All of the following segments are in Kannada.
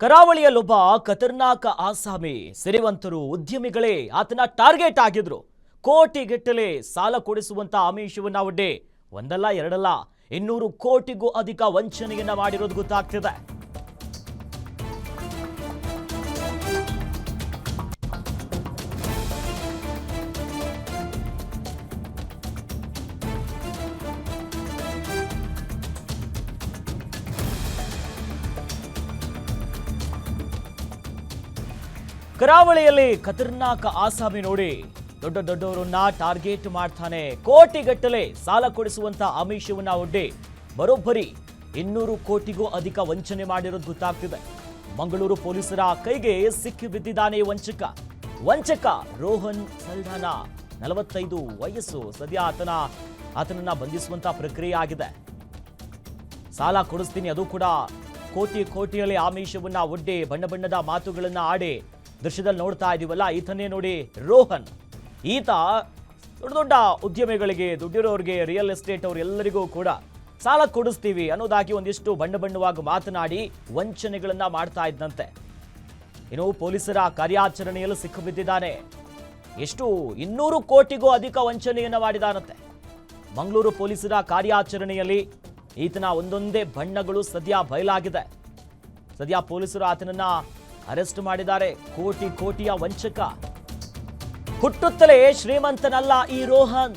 ಕರಾವಳಿಯಲ್ಲೊಬ್ಬ ಖತರ್ನಾಕ ಆಸಾಮಿ ಸಿರಿವಂತರು ಉದ್ಯಮಿಗಳೇ ಆತನ ಟಾರ್ಗೆಟ್ ಆಗಿದ್ರು. ಕೋಟಿಗಟ್ಟಲೆ ಸಾಲ ಕೊಡಿಸುವಂತ ಆಮಿಷವನ್ನ ಒಡ್ಡೆ, ಒಂದಲ್ಲ, ಎರಡಲ್ಲ, ಇನ್ನೂರು ಕೋಟಿಗೂ ಅಧಿಕ ವಂಚನೆಯನ್ನ ಮಾಡಿರೋದು ಗೊತ್ತಾಗ್ತಿದೆ. ಕರಾವಳಿಯಲ್ಲಿ ಖತರ್ನಾಕ ಆಸಾಮಿ ನೋಡಿ. ದೊಡ್ಡ ದೊಡ್ಡವರನ್ನ ಟಾರ್ಗೆಟ್ ಮಾಡ್ತಾನೆ. ಕೋಟಿಗಟ್ಟಲೆ ಸಾಲ ಕೊಡಿಸುವಂತ ಆಮಿಷವನ್ನ ಒಡ್ಡಿ ಬರೋಬ್ಬರಿ ಇನ್ನೂರು ಕೋಟಿಗೂ ಅಧಿಕ ವಂಚನೆ ಮಾಡಿರೋದು ಗೊತ್ತಾಗ್ತಿದೆ. ಮಂಗಳೂರು ಪೊಲೀಸರ ಕೈಗೆ ಸಿಕ್ಕಿ ಬಿದ್ದಿದ್ದಾನೆ ವಂಚಕ. ವಂಚಕ ರೋಹನ್ ಸಲ್ಧಾನ ನಲವತ್ತೈದು ವಯಸ್ಸು ಸದ್ಯ ಆತನ, ಆತನನ್ನ ಬಂಧಿಸುವಂತ ಪ್ರಕ್ರಿಯೆ ಆಗಿದೆ. ಸಾಲ ಕೊಡಿಸ್ತೀನಿ, ಅದು ಕೂಡ ಕೋಟಿ ಕೋಟಿಯಲ್ಲಿ ಆಮಿಷವನ್ನ ಒಡ್ಡಿ ಬಣ್ಣ ಬಣ್ಣದ ಮಾತುಗಳನ್ನ ಆಡಿ ದೃಶ್ಯದಲ್ಲಿ ನೋಡ್ತಾ ಇದೀವಲ್ಲ ಈತನೇ ನೋಡಿ ರೋಹನ್. ಈತ ದೊಡ್ಡ ದೊಡ್ಡ ಉದ್ಯಮಿಗಳಿಗೆ, ದುಡ್ಡಿರೋರಿಗೆ ರಿಯಲ್ ಎಸ್ಟೇಟ್ ಅವರೆಲ್ಲರಿಗೂ ಕೂಡ ಸಾಲ ಕೊಡಿಸ್ತೀವಿ ಅನ್ನೋದಾಗಿ ಒಂದಿಷ್ಟು ಬಣ್ಣ ಬಣ್ಣವಾಗಿ ಮಾತನಾಡಿ ವಂಚನೆಗಳನ್ನ ಮಾಡ್ತಾ ಇದ್ದಂತೆ ಇನ್ನು ಪೊಲೀಸರ ಕಾರ್ಯಾಚರಣೆಯಲ್ಲೂ ಸಿಕ್ಕಿಬಿದ್ದಿದ್ದಾನೆ. ಎಷ್ಟು ಇನ್ನೂರು ಕೋಟಿಗೂ ಅಧಿಕ ವಂಚನೆಯನ್ನ ಮಾಡಿದಾನಂತೆ. ಮಂಗಳೂರು ಪೊಲೀಸರ ಕಾರ್ಯಾಚರಣೆಯಲ್ಲಿ ಈತನ ಒಂದೊಂದೇ ಬಣ್ಣಗಳು ಸದ್ಯ ಬಯಲಾಗಿದೆ. ಸದ್ಯ ಪೊಲೀಸರು ಆತನನ್ನ ಅರೆಸ್ಟ್ ಮಾಡಿದ್ದಾರೆ. ಕೋಟಿ ಕೋಟಿಯ ವಂಚಕ. ಹುಟ್ಟುತ್ತಲೇ ಶ್ರೀಮಂತನಲ್ಲ ಈ ರೋಹನ್.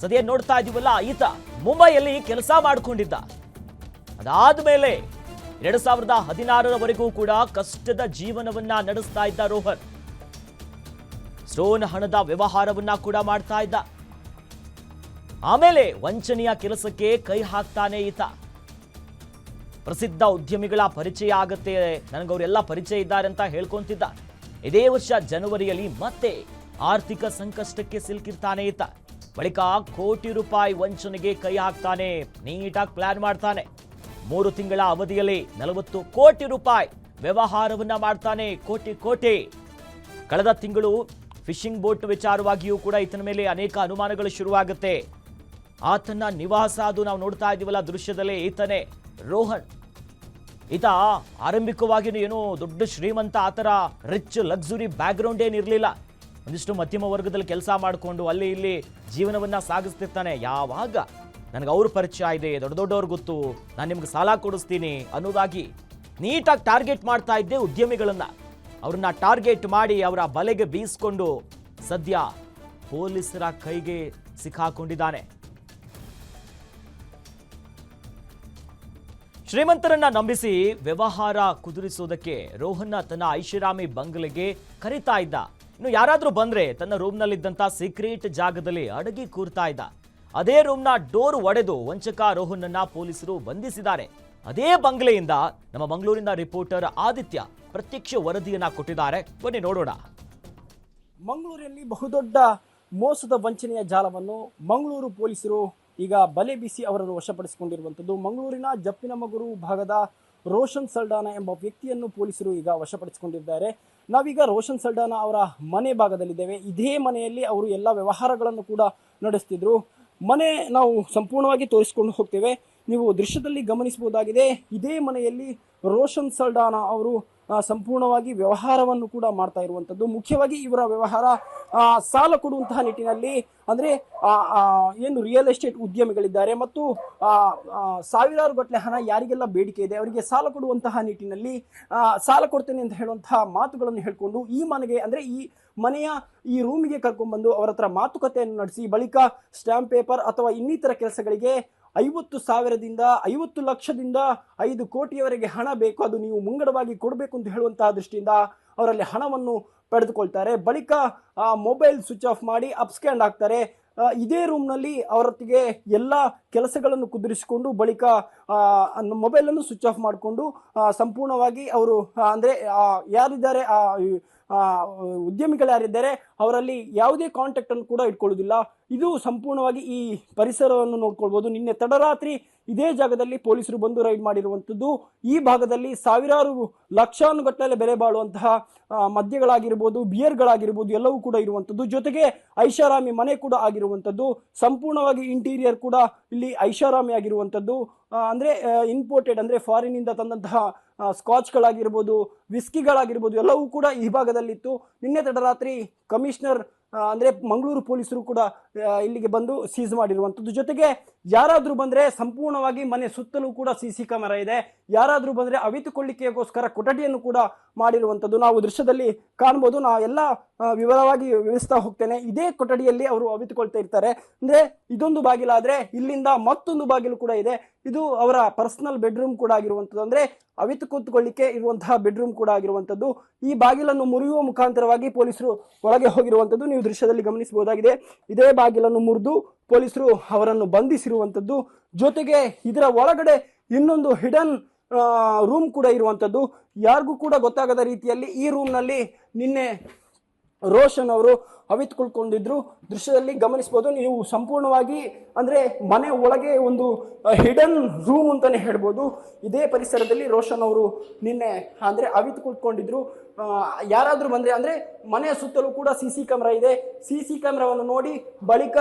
ಸದ್ಯ ನೋಡ್ತಾ ಇದೀವಲ್ಲ, ಈತ ಮುಂಬೈಯಲ್ಲಿ ಕೆಲಸ ಮಾಡಿಕೊಂಡಿದ್ದ. ಅದಾದ ಮೇಲೆ ಎರಡ್ ಸಾವಿರದ ಹದಿನಾರರವರೆಗೂ ಕೂಡ ಕಷ್ಟದ ಜೀವನವನ್ನ ನಡೆಸ್ತಾ ಇದ್ದ ರೋಹನ್. ಸ್ಟೋನ್ ಹಣದ ವ್ಯವಹಾರವನ್ನ ಕೂಡ ಮಾಡ್ತಾ ಇದ್ದ. ಆಮೇಲೆ ವಂಚನೆಯ ಕೆಲಸಕ್ಕೆ ಕೈ ಹಾಕ್ತಾನೆ ಈತ. ಪ್ರಸಿದ್ಧ ಉದ್ಯಮಿಗಳ ಪರಿಚಯ ಆಗತ್ತೆ. ನನಗವರೆಲ್ಲ ಪರಿಚಯ ಇದ್ದಾರೆ ಅಂತ ಹೇಳ್ಕೊಂತಿದ್ದ ಇದೇ ವರ್ಷ ಜನವರಿಯಲ್ಲಿ ಮತ್ತೆ ಆರ್ಥಿಕ ಸಂಕಷ್ಟಕ್ಕೆ ಸಿಲುಕಿರ್ತಾನೆ ಈತ. ಬಳಿಕ ಕೋಟಿ ರೂಪಾಯಿ ವಂಚನೆಗೆ ಕೈ ಹಾಕ್ತಾನೆ, ನೀಟಾಗಿ ಪ್ಲಾನ್ ಮಾಡ್ತಾನೆ. ಮೂರು ತಿಂಗಳ ಅವಧಿಯಲ್ಲಿ ನಲವತ್ತು ಕೋಟಿ ರೂಪಾಯಿ ವ್ಯವಹಾರವನ್ನ ಮಾಡ್ತಾನೆ, ಕೋಟಿ ಕೋಟಿ. ಕಳೆದ ತಿಂಗಳು ಫಿಶಿಂಗ್ ಬೋಟ್ ವಿಚಾರವಾಗಿಯೂ ಕೂಡ ಈತನ ಮೇಲೆ ಅನೇಕ ಅನುಮಾನಗಳು ಶುರುವಾಗುತ್ತೆ. ಆತನ ನಿವಾಸ ಅದು ನಾವು ನೋಡ್ತಾ ಇದ್ದೀವಲ್ಲ ದೃಶ್ಯದಲ್ಲೇ, ಈತನೇ. ರೋಹನ್. ಈತ ಆರಂಭಿಕವಾಗಿ ಏನು ದೊಡ್ಡ ಶ್ರೀಮಂತ, ಆ ಥರ ರಿಚ್, ಲಕ್ಸುರಿ ಬ್ಯಾಕ್ಗ್ರೌಂಡ್ ಏನಿರಲಿಲ್ಲ ಒಂದಿಷ್ಟು ಮಧ್ಯಮ ವರ್ಗದಲ್ಲಿ ಕೆಲಸ ಮಾಡಿಕೊಂಡು ಅಲ್ಲಿ ಇಲ್ಲಿ ಜೀವನವನ್ನು ಸಾಗಿಸ್ತಿರ್ತಾನೆ. ಯಾವಾಗ? ನನಗೆ ಅವ್ರ ಪರಿಚಯ ಇದೆ, ದೊಡ್ಡ ದೊಡ್ಡವ್ರು ಗೊತ್ತು. ನಾನು ನಿಮ್ಗೆ ಸಾಲ ಕೊಡಿಸ್ತೀನಿ ಅನ್ನೋದಾಗಿ ನೀಟಾಗಿ ಟಾರ್ಗೆಟ್ ಮಾಡ್ತಾ ಇದ್ದೆ ಉದ್ಯಮಿಗಳನ್ನು. ಅವ್ರನ್ನ ಟಾರ್ಗೆಟ್ ಮಾಡಿ ಅವರ ಬಲೆಗೆ ಬೀಸ್ಕೊಂಡು ಸದ್ಯ ಪೊಲೀಸರ ಕೈಗೆ ಸಿಕ್ಕಾಕೊಂಡಿದ್ದಾನೆ. ಶ್ರೀಮಂತರನ್ನ ನಂಬಿಸಿ ವ್ಯವಹಾರ ಕುದುರಿಸೋದಕ್ಕೆ ರೋಹನ್ನ ತನ್ನ ಐಷಾರಾಮಿ ಬಂಗ್ಲೆಗೆ ಕರಿತಾ ಇದ್ದ. ಇನ್ನು ಯಾರಾದರೂ ಬಂದ್ರೆ ತನ್ನ ರೂಮ್ನಲ್ಲಿದ್ದಂಥ ಸೀಕ್ರೆಟ್ ಜಾಗದಲ್ಲಿ ಅಡಗಿ ಕೂರ್ತಾ ಇದ್ದ. ಅದೇ ರೂಮ್ನ ಡೋರ್ ಒಡೆದು ವಂಚಕ ರೋಹನ್ನನ್ನ ಪೊಲೀಸರು ಬಂಧಿಸಿದ್ದಾರೆ. ಅದೇ ಬಂಗ್ಲೆಯಿಂದ ನಮ್ಮ ಮಂಗಳೂರಿನ ರಿಪೋರ್ಟರ್ ಆದಿತ್ಯ ಪ್ರತ್ಯಕ್ಷ ವರದಿಯನ್ನ ಕೊಟ್ಟಿದ್ದಾರೆ. ಬನ್ನಿ ನೋಡೋಣ. ಮಂಗಳೂರಿನಲ್ಲಿ ಬಹುದೊಡ್ಡ ಮೋಸದ ವಂಚನೆಯ ಜಾಲವನ್ನು ಮಂಗಳೂರು ಪೊಲೀಸರು ಈಗ ಬಲೆ ಬೀಸಿ ಅವರನ್ನು ವಶಪಡಿಸಿಕೊಂಡಿರುವಂಥದ್ದು ಮಂಗಳೂರಿನ ಜಪ್ಪಿನಮಗುರು ಭಾಗದ ರೋಷನ್ ಸಲ್ಡಾನ ಎಂಬ ವ್ಯಕ್ತಿಯನ್ನು ಪೊಲೀಸರು ಈಗ ವಶಪಡಿಸಿಕೊಂಡಿದ್ದಾರೆ. ನಾವೀಗ ರೋಷನ್ ಸಲ್ಡಾನ ಅವರ ಮನೆ ಭಾಗದಲ್ಲಿದ್ದೇವೆ. ಇದೇ ಮನೆಯಲ್ಲಿ ಅವರು ಎಲ್ಲ ವ್ಯವಹಾರಗಳನ್ನು ಕೂಡ ನಡೆಸ್ತಿದ್ರು. ಮನೆ ನಾವು ಸಂಪೂರ್ಣವಾಗಿ ತೋರಿಸಿಕೊಂಡು ಹೋಗ್ತೇವೆ. ನೀವು ದೃಶ್ಯದಲ್ಲಿ ಗಮನಿಸಬಹುದಾಗಿದೆ. ಇದೇ ಮನೆಯಲ್ಲಿ ರೋಷನ್ ಸಲ್ಡಾನ ಅವರು ಸಂಪೂರ್ಣವಾಗಿ ವ್ಯವಹಾರವನ್ನು ಕೂಡ ಮಾಡ್ತಾ ಇರುವಂಥದ್ದು ಮುಖ್ಯವಾಗಿ ಇವರ ವ್ಯವಹಾರ ಸಾಲ ಕೊಡುವಂತಹ ನಿಟ್ಟಿನಲ್ಲಿ ಅಂದರೆ ಏನು ರಿಯಲ್ ಎಸ್ಟೇಟ್ ಉದ್ಯಮಿಗಳಿದ್ದಾರೆ ಮತ್ತು ಸಾವಿರಾರು ಗಟ್ಟಲೆ ಹಣ ಯಾರಿಗೆಲ್ಲ ಬೇಡಿಕೆ ಇದೆ, ಅವರಿಗೆ ಸಾಲ ಕೊಡುವಂತಹ ನಿಟ್ಟಿನಲ್ಲಿ ಸಾಲ ಕೊಡ್ತೇನೆ ಅಂತ ಹೇಳುವಂತಹ ಮಾತುಗಳನ್ನು ಹೇಳ್ಕೊಂಡು ಈ ಮನೆಗೆ ಅಂದರೆ ಈ ಮನೆಯ ಈ ರೂಮಿಗೆ ಕರ್ಕೊಂಡ್ಬಂದು ಅವರ ಹತ್ರ ಮಾತುಕತೆಯನ್ನು ನಡೆಸಿ, ಬಳಿಕ ಸ್ಟ್ಯಾಂಪ್ ಪೇಪರ್ ಅಥವಾ ಇನ್ನಿತರ ಕೆಲಸಗಳಿಗೆ ಐವತ್ತು ಸಾವಿರದಿಂದ ಐವತ್ತು ಲಕ್ಷದಿಂದ ಐದು ಕೋಟಿಯವರೆಗೆ ಹಣ ಬೇಕು ಅದು ನೀವು ಮುಂಗಡವಾಗಿ ಕೊಡಬೇಕು ಅಂತ ಹೇಳುವಂತಹ ದೃಷ್ಟಿಯಿಂದ ಅವರಲ್ಲಿ ಹಣವನ್ನು ಪಡೆದುಕೊಳ್ತಾರೆ. ಬಳಿಕ ಮೊಬೈಲ್ ಸ್ವಿಚ್ ಆಫ್ ಮಾಡಿ ಅಪ್ಸ್ಕ್ಯಾಂಡ್ ಆಗ್ತಾರೆ ಆ, ಇದೇ ರೂಮ್ನಲ್ಲಿ ಅವರೊತ್ತಿಗೆ ಎಲ್ಲ ಕೆಲಸಗಳನ್ನು ಕುದುರಿಸಿಕೊಂಡು ಬಳಿಕ ಮೊಬೈಲನ್ನು ಸ್ವಿಚ್ ಆಫ್ ಮಾಡಿಕೊಂಡು ಸಂಪೂರ್ಣವಾಗಿ ಅವರು ಅಂದರೆ ಯಾರಿದ್ದಾರೆ ಆ, ಉದ್ಯಮಿಗಳು ಯಾರಿದ್ದಾರೆ ಅವರಲ್ಲಿ ಯಾವುದೇ ಕಾಂಟ್ಯಾಕ್ಟ್ ಅನ್ನು ಕೂಡ ಇಟ್ಕೊಳ್ಳೋದಿಲ್ಲ ಇದು ಸಂಪೂರ್ಣವಾಗಿ ಈ ಪರಿಸರವನ್ನು ನೋಡ್ಕೊಳ್ಬೋದು. ನಿನ್ನೆ ತಡರಾತ್ರಿ ಇದೇ ಜಾಗದಲ್ಲಿ ಪೊಲೀಸರು ಬಂದು ರೈಡ್ ಮಾಡಿರುವಂಥದ್ದು. ಈ ಭಾಗದಲ್ಲಿ ಸಾವಿರಾರು ಲಕ್ಷಾನುಗಟ್ಟಲೆ ಬೆಲೆ ಬಾಳುವಂತಹ ಮದ್ಯಗಳಾಗಿರ್ಬೋದು ಬಿಯರ್ಗಳಾಗಿರ್ಬೋದು ಎಲ್ಲವೂ ಕೂಡ ಇರುವಂಥದ್ದು. ಜೊತೆಗೆ ಐಷಾರಾಮಿ ಮನೆ ಕೂಡ ಆಗಿರುವಂಥದ್ದು. ಸಂಪೂರ್ಣವಾಗಿ ಇಂಟೀರಿಯರ್ ಕೂಡ ಇಲ್ಲಿ ಐಷಾರಾಮಿ ಆಗಿರುವಂಥದ್ದು. ಅಂದ್ರೆ ಇಂಪೋರ್ಟೆಡ್ ಅಂದ್ರೆ ಫಾರಿನ್ ಇಂದ ತಂದಂತಹ ಸ್ಕಾಚ್ಗಳಾಗಿರ್ಬೋದು ವಿಸ್ಕಿಗಳಾಗಿರ್ಬೋದು ಎಲ್ಲವೂ ಕೂಡ ಈ ಭಾಗದಲ್ಲಿತ್ತು. ನಿನ್ನೆ ತಡರಾತ್ರಿ ಕಮಿಷನರ್ ಅಂದ್ರೆ ಮಂಗಳೂರು ಪೊಲೀಸರು ಕೂಡ ಇಲ್ಲಿಗೆ ಬಂದು ಸೀಸ್ ಮಾಡಿರುವಂಥದ್ದು. ಜೊತೆಗೆ ಯಾರಾದ್ರೂ ಬಂದ್ರೆ ಸಂಪೂರ್ಣವಾಗಿ ಮನೆ ಸುತ್ತಲೂ ಕೂಡ ಸಿ ಸಿ ಕ್ಯಾಮೆರಾ ಇದೆ. ಯಾರಾದರೂ ಬಂದ್ರೆ ಅವಿತುಕೊಳ್ಳಿಕೆಗೋಸ್ಕರ ಕೊಠಡಿಯನ್ನು ಕೂಡ ಮಾಡಿರುವಂಥದ್ದು ನಾವು ದೃಶ್ಯದಲ್ಲಿ ಕಾಣ್ಬೋದು. ನಾ ಎಲ್ಲ ವಿವರವಾಗಿ ವಿವರಿಸ್ತಾ ಹೋಗ್ತೇನೆ. ಇದೇ ಕೊಠಡಿಯಲ್ಲಿ ಅವರು ಅವಿತುಕೊಳ್ತಾ ಇರ್ತಾರೆ. ಅಂದ್ರೆ ಇದೊಂದು ಬಾಗಿಲಾದ್ರೆ ಇಲ್ಲಿಂದ ಮತ್ತೊಂದು ಬಾಗಿಲು ಕೂಡ ಇದೆ. ಇದು ಅವರ ಪರ್ಸನಲ್ ಬೆಡ್ರೂಮ್ ಕೂಡ ಆಗಿರುವಂಥದ್ದು ಅಂದ್ರೆ ಅವಿತು ಕೂತ್ಕೊಳ್ಳಿಕ್ಕೆ ಇರುವಂತಹ ಬೆಡ್ರೂಮ್ ಕೂಡ ಆಗಿರುವಂಥದ್ದು ಈ ಬಾಗಿಲನ್ನು ಮುರಿಯುವ ಮುಖಾಂತರವಾಗಿ ಪೊಲೀಸರು ಒಳಗೆ ಹೋಗಿರುವಂಥದ್ದು ನೀವು ದೃಶ್ಯದಲ್ಲಿ ಗಮನಿಸಬಹುದಾಗಿದೆ. ಇದೇ ಬಾಗಿಲನ್ನು ಮುರಿದು ಪೊಲೀಸರು ಅವರನ್ನು ಬಂಧಿಸಿರುವಂಥದ್ದು ಜೊತೆಗೆ ಇದರ ಒಳಗಡೆ ಇನ್ನೊಂದು ಹಿಡನ್ ರೂಮ್ ಕೂಡ ಇರುವಂಥದ್ದು ಯಾರಿಗೂ ಕೂಡ ಗೊತ್ತಾಗದ ರೀತಿಯಲ್ಲಿ ಈ ರೂಮ್ನಲ್ಲಿ ನಿನ್ನೆ ರೋಷನ್ ಅವರು ಅವಿತುಕೊಳ್ಕೊಂಡಿದ್ರು. ದೃಶ್ಯದಲ್ಲಿ ಗಮನಿಸಬಹುದು, ನೀವು ಸಂಪೂರ್ಣವಾಗಿ ಅಂದ್ರೆ ಮನೆ ಒಳಗೆ ಒಂದು ಹಿಡನ್ ರೂಮ್ ಅಂತಾನೆ ಹೇಳ್ಬೋದು. ಇದೇ ಪರಿಸರದಲ್ಲಿ ರೋಷನ್ ಅವರು ನಿನ್ನೆ ಅಂದ್ರೆ ಅವಿತ್ ಕುಳ್ಕೊಂಡಿದ್ರು ಯಾರಾದರೂ ಬಂದ್ರೆ ಅಂದ್ರೆ ಮನೆಯ ಸುತ್ತಲೂ ಕೂಡ ಸಿ ಸಿ ಕ್ಯಾಮ್ರಾ ಇದೆ. ಸಿ ಸಿ ಕ್ಯಾಮ್ರಾವನ್ನು ನೋಡಿ ಬಳಿಕ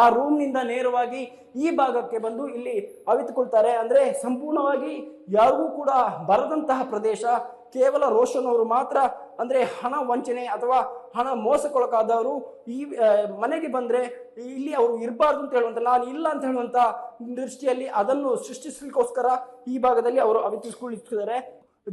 ಆ ರೂಮ್ನಿಂದ ನೇರವಾಗಿ ಈ ಭಾಗಕ್ಕೆ ಬಂದು ಇಲ್ಲಿ ಅವಿತುಕೊಳ್ತಾರೆ. ಅಂದ್ರೆ ಸಂಪೂರ್ಣವಾಗಿ ಯಾರಿಗೂ ಕೂಡ ಬರದಂತಹ ಪ್ರದೇಶ. ಕೇವಲ ರೋಷನ್ ಅವರು ಮಾತ್ರ ಅಂದ್ರೆ ಹಣ ವಂಚನೆ ಅಥವಾ ಹಣ ಮೋಸಕ್ಕೊಳಗಾದವರು ಈ ಮನೆಗೆ ಬಂದ್ರೆ ಇಲ್ಲಿ ಅವರು ಇರಬಾರ್ದು ಅಂತ ಹೇಳುವಂಥ ನಾನು ಇಲ್ಲ ಅಂತ ಹೇಳುವಂತ ದೃಷ್ಟಿಯಲ್ಲಿ ಅದನ್ನು ಸೃಷ್ಟಿಸಲಿಕ್ಕೋಸ್ಕರ ಈ ಭಾಗದಲ್ಲಿ ಅವರು ಅವಿತುಕೊಳ್ಳುತ್ತಿದ್ದಾರೆ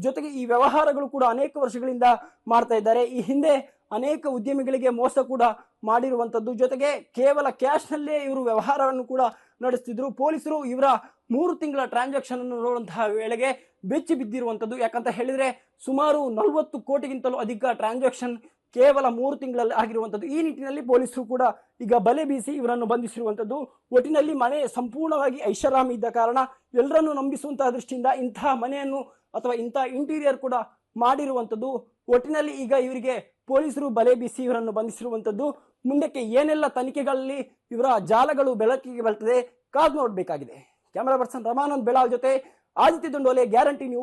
ಜೊತೆಗೆ ಈ ವ್ಯವಹಾರಗಳು ಕೂಡ ಅನೇಕ ವರ್ಷಗಳಿಂದ ಮಾಡ್ತಾ ಇದ್ದಾರೆ. ಈ ಹಿಂದೆ ಅನೇಕ ಉದ್ಯಮಿಗಳಿಗೆ ಮೋಸ ಕೂಡ ಮಾಡಿರುವಂತದ್ದು. ಜೊತೆಗೆ ಕೇವಲ ಕ್ಯಾಶ್ ನಲ್ಲೇ ಇವರು ವ್ಯವಹಾರವನ್ನು ಕೂಡ ನಡೆಸ್ತಿದ್ರು. ಪೊಲೀಸರು ಇವರ ಮೂರು ತಿಂಗಳ ಟ್ರಾನ್ಸಾಕ್ಷನ್ ಅನ್ನು ನೋಡುವಂತಹ ವೇಳೆಗೆ ಬೆಚ್ಚಿ ಬಿದ್ದಿರುವಂತದ್ದು. ಯಾಕಂತ ಹೇಳಿದ್ರೆ ಸುಮಾರು ನಲವತ್ತು ಕೋಟಿಗಿಂತಲೂ ಅಧಿಕ ಟ್ರಾನ್ಸಾಕ್ಷನ್ ಕೇವಲ ಮೂರು ತಿಂಗಳಲ್ಲಿ ಆಗಿರುವಂಥದ್ದು ಈ ನಿಟ್ಟಿನಲ್ಲಿ ಪೊಲೀಸರು ಕೂಡ ಈಗ ಬಲೆ ಬೀಸಿ ಇವರನ್ನು ಬಂಧಿಸಿರುವಂಥದ್ದು ಒಟ್ಟಿನಲ್ಲಿ ಮನೆ ಸಂಪೂರ್ಣವಾಗಿ ಐಷಾರಾಮಿ ಇದ್ದ ಕಾರಣ ಎಲ್ಲರನ್ನು ನಂಬಿಸುವಂತಹ ದೃಷ್ಟಿಯಿಂದ ಇಂತಹ ಮನೆಯನ್ನು ಅಥವಾ ಇಂತಹ ಇಂಟೀರಿಯರ್ ಕೂಡ ಮಾಡಿರುವಂಥದ್ದು ಒಟ್ಟಿನಲ್ಲಿ ಈಗ ಇವರಿಗೆ ಪೊಲೀಸರು ಬಲೆ ಬೀಸಿ ಇವರನ್ನು ಬಂಧಿಸಿರುವಂಥದ್ದು ಮುಂದಕ್ಕೆ ಏನೆಲ್ಲ ತನಿಖೆಗಳಲ್ಲಿ ಇವರ ಜಾಲಗಳು ಬೆಳಕಿಗೆ ಬರ್ತದೆ ಕಾದು ನೋಡಬೇಕಾಗಿದೆ. ಕ್ಯಾಮರಾ ಪರ್ಸನ್ ರಮಾನಂದ್ ಬೆಳಾವ್ ಜೊತೆ ಆದಿತ್ಯ ದುಂಡೋಲೆ, ಗ್ಯಾರಂಟಿ ನ್ಯೂಸ್.